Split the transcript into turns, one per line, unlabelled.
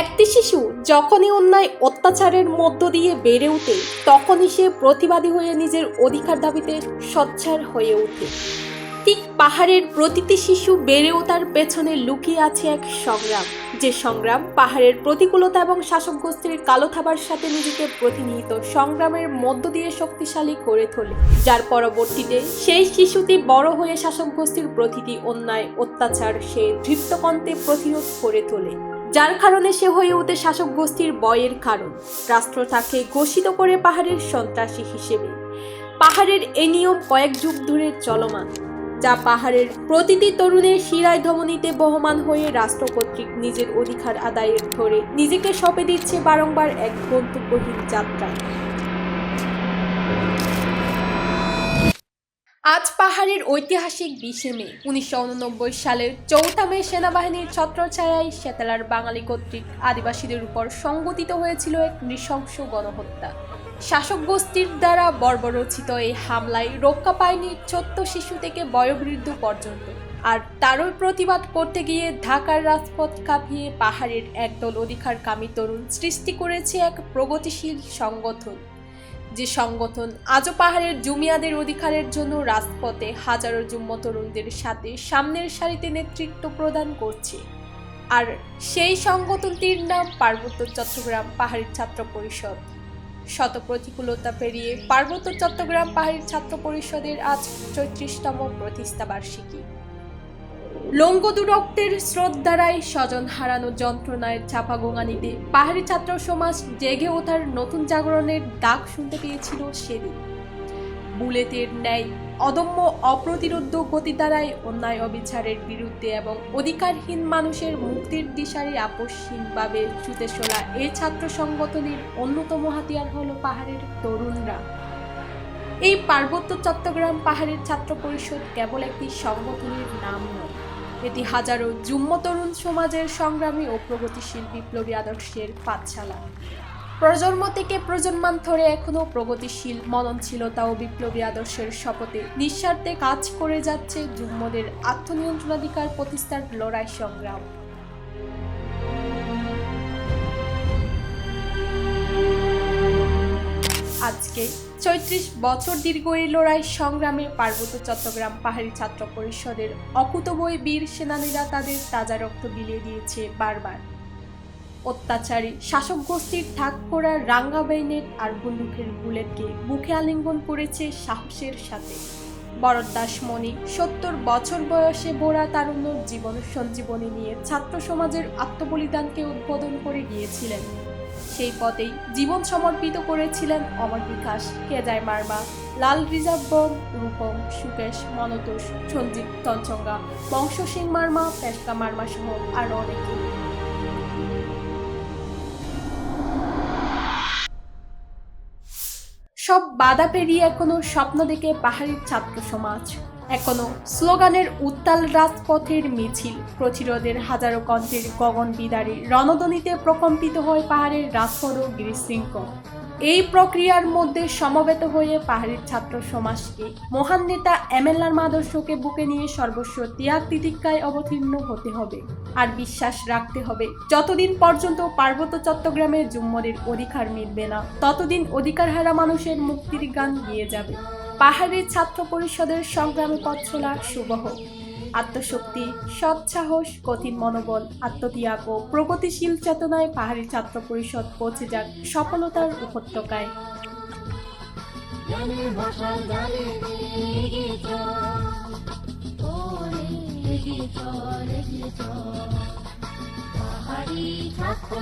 একটি শিশু যখনই অন্যায় অত্যাচারের মধ্য দিয়ে বেড়ে ওঠে, তখনই সে প্রতিবাদী হয়ে নিজের অধিকার দাবিতে সচ্ছার হয়ে ওঠে। ঠিক পাহাড়ের প্রতিটি শিশু বেড়ে ওঠার পেছনে লুকিয়ে আছে এক সংগ্রাম। যে সংগ্রাম পাহাড়ের প্রতিকূলতা এবং শাসক গোষ্ঠীর কালো থাবার সাথে নিজেকে প্রতিনিহিত সংগ্রামের মধ্য দিয়ে শক্তিশালী করে তোলে। যার পরবর্তীতে সেই শিশুটি বড় হয়ে শাসক গোষ্ঠীর প্রতিটি অন্যায় অত্যাচার সে ধৃপ্তকণ্ঠে প্রতিরোধ করে তোলে। যার কারণে সে হয়ে ওঠে শাসক গোষ্ঠীর বয়ের কারণ। রাষ্ট্র তাকে ঘোষিত করে পাহাড়ের সন্ত্রাসী হিসেবে। পাহাড়ের এ নিয়ম কয়েক যুগ ধরে চলমান, যা পাহাড়ের প্রতিটি তরুণের শিরায় ধমনীতে বহমান হয়ে রাষ্ট্র কর্তৃক নিজের অধিকার আদায়ের ধরে নিজেকে সঁপে দিচ্ছে বারংবার এক গন্তব্যহীন যাত্রায় আজ পাহাড়ের ঐতিহাসিক বিশে মে, উনিশশো উননব্বই সালের চৌঠা মে সেনাবাহিনীর ছত্রছায়ায় সেতালার বাঙালি কর্তৃক আদিবাসীদের উপর সংগঠিত হয়েছিল এক নৃশংস গণহত্যা। শাসক গোষ্ঠীর দ্বারা বর্বরচিত এই হামলায় রক্ষা পায়নি ছোট্ট শিশু থেকে বয়োবৃদ্ধ পর্যন্ত। আর তারই প্রতিবাদ করতে গিয়ে ঢাকার রাজপথ কাঁপিয়ে পাহাড়ের একদল অধিকার অধিকারকামী তরুণ সৃষ্টি করেছে এক প্রগতিশীল সংগঠন। যে সংগঠন আজও পাহাড়ের জুমিয়াদের অধিকারের জন্য রাজপথে হাজারো যুম্ম তরুণদের সাথে সামনের সারিতে নেতৃত্ব প্রদান করছে। আর সেই সংগঠনটির নাম পার্বত্য চট্টগ্রাম পাহাড়ি ছাত্র পরিষদ। শত প্রতিকূলতা পেরিয়ে পার্বত্য চট্টগ্রাম পাহাড়ি ছাত্র পরিষদের আজ চৌত্রিশতম প্রতিষ্ঠা বার্ষিকী লঙ্গদু রক্তের স্রোত দ্বারাই স্বজন হারানো যন্ত্রণায় চাপা গোঙানিতে পাহাড়ি ছাত্র সমাজ জেগে ওঠার নতুন জাগরণের ডাক শুনতে পেয়েছিল সেদিন। বুলেটের ন্যায় অদম্য অপ্রতিরোধ্য গতি দ্বারাই অন্যায় অবিচারের বিরুদ্ধে এবং অধিকারহীন মানুষের মুক্তির দিশারি আপসহীনভাবে ছুটে চলা এই ছাত্র সংগঠনের অন্যতম হাতিয়ার হল পাহাড়ের তরুণরা। এই পার্বত্য চট্টগ্রাম পাহাড়ের ছাত্র পরিষদ কেবল একটি সংগঠনের নাম নয় এটি হাজারো যুম্ম তরুণ সমাজের সংগ্রামী ও প্রগতিশীল বিপ্লবী আদর্শের পাঠশালা। প্রজন্ম থেকে প্রজন্মান্তরে এখনও প্রগতিশীল, মননশীলতা ও বিপ্লবী আদর্শের শপথে নিঃস্বার্থে কাজ করে যাচ্ছে যুগ্মদের আত্মনিয়ন্ত্রণাধিকার প্রতিষ্ঠার লড়াই সংগ্রাম। আজকে চৈত্রিশ বছর দীর্ঘ এই লড়াই সংগ্রামে পার্বত্য চট্টগ্রাম পাহাড়ি ছাত্র পরিষদের অকুতবই বীর সেনানীরা তাদের তাজা রক্ত বিলিয়ে দিয়েছে বারবার। অত্যাচারী শাসক গোষ্ঠীর ঠাক রাঙ্গা বেইনেট আর বন্দুকের বুলেটকে মুখে আলিঙ্গন করেছে সাহসের সাথে। বরদাস মণি সত্তর বছর বয়সে বোরা তারুণ্য জীবন সঞ্জীবনী নিয়ে ছাত্র সমাজের আত্মবলিদানকে উদ্বোধন করে গিয়েছিলেন। সেই পথেই জীবন সমর্পিত করেছিলেন অমর বিকাশ কেজায় মার্মা, লাল রিজার্ভ বম রূপম, সুকেশ, মনতোষ সঞ্জিত তঞ্চঙ্গা, বংশ সিং মার্মা পেশকা মার্মা সহ আরও অনেকে। সব বাধা পেরিয়ে এখনও স্বপ্ন দেখে পাহাড়ির ছাত্র সমাজ। এখনও স্লোগানের উত্তাল রাজপথের মিছিল। প্রতিরোধের হাজারো কণ্ঠের গগন বিদারী রণধ্বনিতে প্রকম্পিত হয় পাহাড়ের রাজপথ ও গিরিশৃঙ্গ। এই প্রক্রিয়ার মধ্যে সমবেত হয়ে পাহাড়ের ছাত্র সমাজকে মহান নেতা এমএলআর মাদর্শকে বুকে নিয়ে সর্বস্ব ত্যাগ তিতিক্ষায় অবতীর্ণ হতে হবে। আর বিশ্বাস রাখতে হবে, যতদিন পর্যন্ত পার্বত্য চট্টগ্রামে জুম্মরের অধিকার মিলবে না, ততদিন অধিকারহারা মানুষের মুক্তির গান গিয়ে যাবে। পাহাড়ের ছাত্র পরিষদের সংগ্রামী পথ চলা শুভ হোক আত্মশক্তি সৎসাহস কঠিন মনোবল, আত্মত্যাগ ও প্রগতিশীল চেতনায় পাহাড়ি ছাত্র পরিষদ পৌঁছে যাক সফলতার উপত্যকায়।
পাহাড়ি ছাত্র